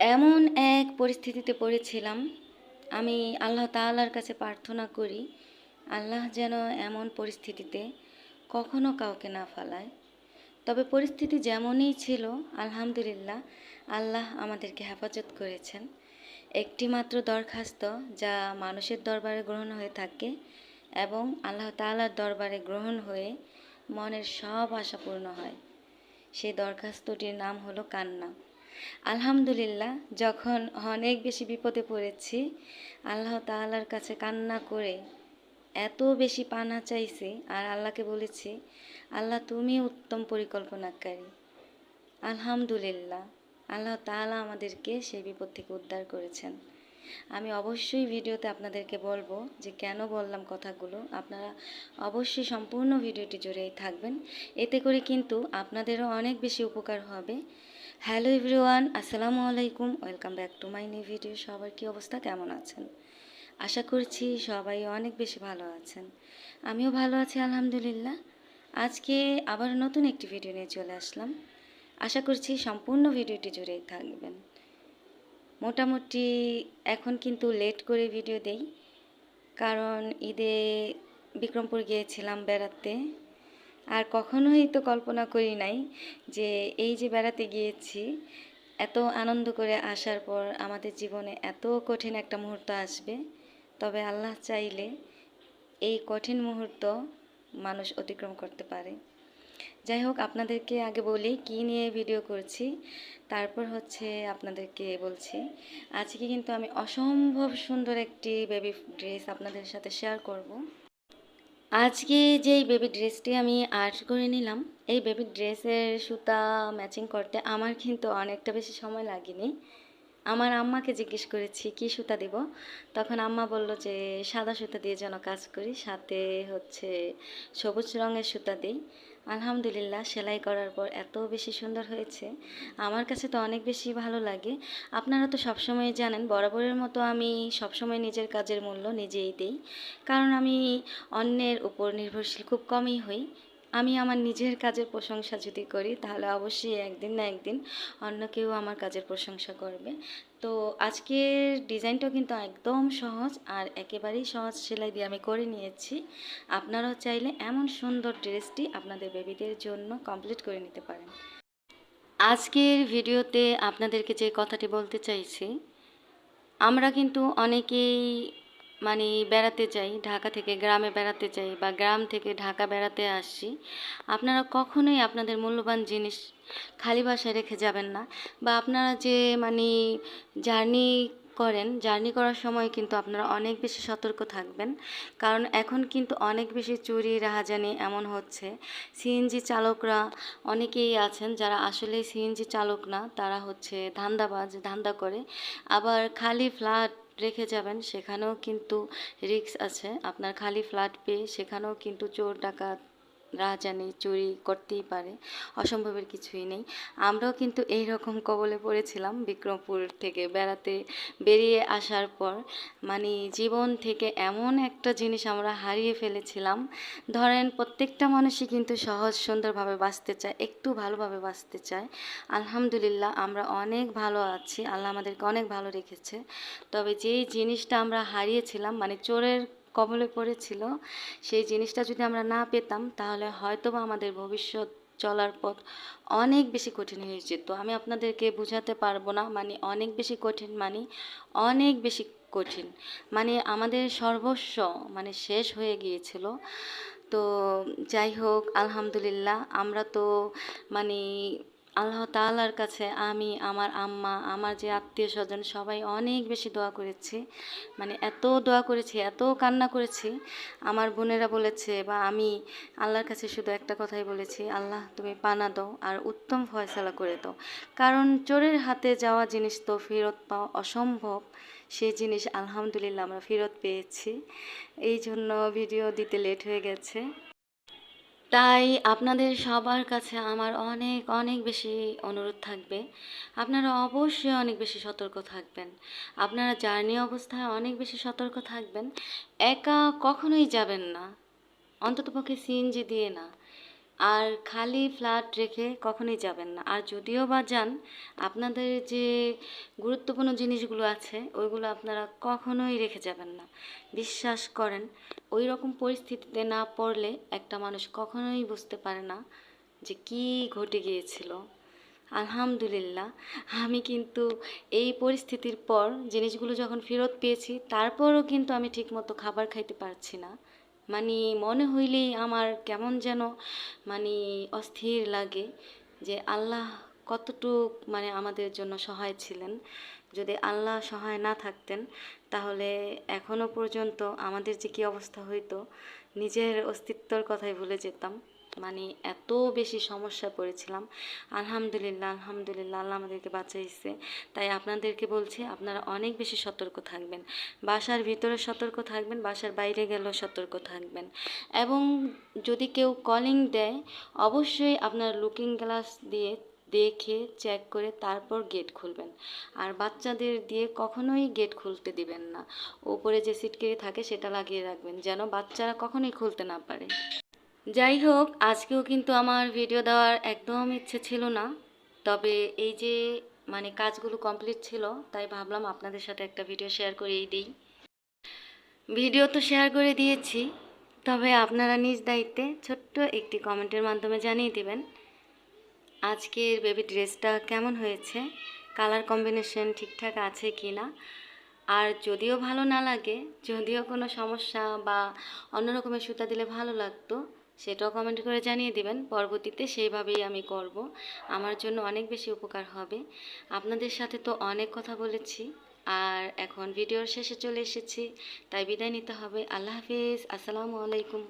এমন এক পরিস্থিতিতে পড়েছিলাম। আমি আল্লাহ তাআলার কাছে প্রার্থনা করি, আল্লাহ যেন এমন পরিস্থিতিতে কখনো কাউকে না ফালায়। তবে পরিস্থিতি যেমনই ছিল, আলহামদুলিল্লাহ, আল্লাহ আমাদেরকে হেফাজত করেছেন। একটি মাত্র দরখাস্ত যা মানুষের দরবারে গ্রহণ হয়ে থাকে এবং আল্লাহ তাআলার দরবারে গ্রহণ হয়ে মনের সব আশা পূর্ণ হয়। সেই দরখাস্তটির নাম হলো কান্না। আলহামদুলিল্লাহ, যখন অনেক বেশি বিপদে পড়েছি, আল্লাহ তাআলার কাছে কান্না করে এত বেশি পানা চাইছি আর আল্লাহকে বলেছি, আল্লাহ, তুমি উত্তম পরিকল্পনাকারী। আলহামদুলিল্লাহ, আল্লাহ তাআলা আমাদেরকে সেই বিপদ থেকে উদ্ধার করেছেন। আমি অবশ্যই ভিডিওতে আপনাদেরকে বলব যে কেন বললাম কথাগুলো, আপনারা অবশ্যই সম্পূর্ণ ভিডিওটি জুড়েই থাকবেন। এতে করে কিন্তু আপনাদেরও অনেক বেশি উপকার হবে। হ্যালো এভরিওয়ান, আসসালামু আলাইকুম। Welcome back to my new video. সবার কি অবস্থা? কেমন আছেন? আশা করছি সবাই অনেক বেশি ভালো আছেন। আমিও ভালো আছি, আলহামদুলিল্লাহ। আজকে আবার নতুন একটি ভিডিও নিয়ে চলে আসলাম। আশা করছি সম্পূর্ণ ভিডিওটি জুড়েই থাকবেন। মোটামুটি এখন কিন্তু লেট করে ভিডিও দেই। কারণ ঈদে বিক্রমপুর গিয়েছিলাম বেড়াতে। আর কখনোই তো কল্পনা করি নাই যে এই যে বেড়াতে গিয়েছি, এত আনন্দ করে আসার পর আমাদের জীবনে এত কঠিন একটা মুহূর্ত আসবে। তবে আল্লাহ চাইলে এই কঠিন মুহূর্ত মানুষ অতিক্রম করতে পারে। যাই হোক, আপনাদেরকে আগে বলি কি নিয়ে ভিডিও করছি, তারপর হচ্ছে আপনাদেরকে বলছি। আজকে কিন্তু আমি অসম্ভব সুন্দর একটি বেবি ড্রেস আপনাদের সাথে শেয়ার করব। আজকে যেই বেবি ড্রেসটি আমি আর্ট করে নিলাম, এই বেবি ড্রেসের সুতা ম্যাচিং করতে আমার কিন্তু অনেকটা বেশি সময় লাগেনি। আমার আম্মাকে জিজ্ঞেস করেছি, কি সুতা দিব? তখন আম্মা বলল যে, সাদা সুতা দিয়ে যেন কাজ করি, সাথে হচ্ছে সবুজ রঙের সুতা দিই। আলহামদুলিল্লাহ, সেলাই করার পর এত বেশি সুন্দর হয়েছে। আমার কাছে তো অনেক বেশি ভালো লাগে। আপনারা তো সবসময় জানেন, বরাবরের মতো আমি সবসময় নিজের কাজের মূল্য নিজেই দিই। কারণ আমি অন্যের উপর নির্ভরশীল, খুব কমই হই। আমি আমার নিজের কাজের প্রশংসা যদি করি, তাহলে অবশ্যই একদিন না একদিন অন্য কেউ আমার কাজের প্রশংসা করবে। তো আজকের ডিজাইনটাও কিন্তু একদম সহজ আর একেবারেই সহজ সেলাই দিয়ে আমি করে নিয়েছি। আপনারাও চাইলে এমন সুন্দর ড্রেসটি আপনাদের বেবিদের জন্য কমপ্লিট করে নিতে পারেন। আজকের ভিডিওতে আপনাদেরকে যে কথাটি বলতে চাইছি, আমরা কিন্তু অনেকেই মানে বেড়াতে যাই, ঢাকা থেকে গ্রামে বেড়াতে যাই বা গ্রাম থেকে ঢাকা বেড়াতে আসি, আপনারা কখনোই আপনাদের মূল্যবান জিনিস খালি বাসায় রেখে যাবেন না বা আপনারা যে মানে জার্নি করেন, জার্নি করার সময় কিন্তু আপনারা অনেক বেশি সতর্ক থাকবেন। কারণ এখন কিন্তু অনেক বেশি চুরি, রাহাজানি এমন হচ্ছে। সিএনজি চালকরা অনেকেই আছেন যারা আসলে সিএনজি চালক না, তারা হচ্ছে ধান্দাবাজ, ধান্দা করে। আবার খালি ফ্ল্যাট রেখে যাবেন সেখানেও কিন্তু রিক্স আছে। আপনার খালি ফ্ল্যাট পেয়ে সেখানেও কিন্তু চোর ডাকাত রাজানি চুরি করতেই পারে, অসম্ভবের কিছুই নেই। আমরাও কিন্তু এই রকম কবলে পড়েছিলাম বিক্রমপুর থেকে বেড়াতে বেরিয়ে আসার পর। মানে জীবন থেকে এমন একটা জিনিস আমরা হারিয়ে ফেলেছিলাম। ধরেন প্রত্যেকটা মানুষই কিন্তু সহজ সুন্দরভাবে বাঁচতে চায়, একটু ভালোভাবে বাঁচতে চায়। আলহামদুলিল্লাহ আমরা অনেক ভালো আছি, আল্লাহ আমাদেরকে অনেক ভালো রেখেছে। তবে যেই জিনিসটা আমরা হারিয়েছিলাম মানে চোরের কবলে পড়েছিল, সেই জিনিসটা যদি আমরা না পেতাম, তাহলে হয়তো বা আমাদের ভবিষ্যৎ চলার পথ অনেক বেশি কঠিন হয়ে যেত। আমি আপনাদেরকে বোঝাতে পারব না মানে অনেক বেশি কঠিন মানে অনেক বেশি কঠিন। মানে আমাদের সর্বস্ব মানে শেষ হয়ে গিয়েছিল। তো যাই হোক, আলহামদুলিল্লাহ, আমরা তো মানে আল্লাহ তাআলার কাছে আমি, আমার আম্মা, আমার যে আত্মীয় স্বজন সবাই অনেক বেশি দোয়া করেছি। মানে এত দোয়া করেছি, এত কান্না করেছি। আমার বোনেরা বলেছে বা আমি আল্লাহর কাছে শুধু একটা কথাই বলেছি, আল্লাহ, তুমি পানা দাও আর উত্তম ফয়সালা করে দাও। কারণ চোরের হাতে যাওয়া জিনিস তো ফেরত পাওয়া অসম্ভব। সেই জিনিস আলহামদুলিল্লাহ আমরা ফেরত পেয়েছি। এই জন্য ভিডিও দিতে লেট হয়ে গেছে। তাই আপনাদের সবার কাছে আমার অনেক অনেক বেশি অনুরোধ থাকবে। আপনারা অবশ্যই অনেক বেশি সতর্ক থাকবেন। আপনারা জার্নি অবস্থায় অনেক বেশি সতর্ক থাকবেন। একা কখনোই যাবেন না। অন্ততপক্ষে সিএনজি দিয়ে না। আর খালি ফ্ল্যাট রেখে কখনোই যাবেন না। আর যদিও বা যান, আপনাদের যে গুরুত্বপূর্ণ জিনিসগুলো আছে, ওইগুলো আপনারা কখনোই রেখে যাবেন না। বিশ্বাস করেন ওই রকম পরিস্থিতিতে না পড়লে একটা মানুষ কখনোই বুঝতে পারে না যে কী ঘটে গিয়েছিল। আলহামদুলিল্লাহ, আমি কিন্তু এই পরিস্থিতির পর জিনিসগুলো যখন ফেরত পেয়েছি, তারপরও কিন্তু আমি ঠিকমতো খাবার খাইতে পারছি না। মানে মনে হইলেই আমার কেমন যেন মানে অস্থির লাগে যে আল্লাহ কতটুক মানে আমাদের জন্য সহায় ছিলেন। যদি আল্লাহ সহায় না থাকতেন, তাহলে এখনও পর্যন্ত আমাদের যে কী অবস্থা হইতো, নিজের অস্তিত্বর কথাই ভুলে যেতাম। মানে এত বেশি সমস্যায় পড়েছিলাম। আলহামদুলিল্লাহ আলহামদুলিল্লাহ, আল্লাহ আমাদেরকে বাঁচাইছে। তাই আপনাদেরকে বলছি, আপনারা অনেক বেশি সতর্ক থাকবেন। বাসার ভিতরে সতর্ক থাকবেন, বাসার বাইরে গেলেও সতর্ক থাকবেন। এবং যদি কেউ কলিং দেয়, অবশ্যই আপনার লুকিং গ্লাস দিয়ে দেখে চেক করে তারপর গেট খুলবেন। আর বাচ্চাদের দিয়ে কখনোই গেট খুলতে দিবেন না। ওপরে যে সিটকেরি থাকে, সেটা লাগিয়ে রাখবেন, যেন বাচ্চারা কখনোই খুলতে না পারে। যাই হোক, আজকেও কিন্তু আমার ভিডিও দেওয়ার একদম ইচ্ছে ছিল না। তবে এই যে মানে কাজগুলো কমপ্লিট ছিল, তাই ভাবলাম আপনাদের সাথে একটা ভিডিও শেয়ার করেই দিই। ভিডিও তো শেয়ার করে দিয়েছি, তবে আপনারা নিজ দায়িত্বে ছোট্ট একটি কমেন্টের মাধ্যমে জানিয়ে দিবেন, আজকের বেবি ড্রেসটা কেমন হয়েছে কালার কম্বিনেশন ঠিকঠাক আছে কি না আর যদিও ভালো না লাগে, যদিও কোনো সমস্যা বা অন্য রকমের সুতা দিলে ভালো লাগতো সেটাও কমেন্ট করে জানিয়ে দেবেন। পরবর্তীতে সেইভাবেই আমি করব। আমার জন্য অনেক বেশি উপকার হবে। আপনাদের সাথে তো অনেক কথা বলেছি। আর এখন ভিডিওর শেষে চলে এসেছি। তাই বিদায় নিতে হবে। আল্লাহ হাফিজ। আসসালামু আলাইকুম।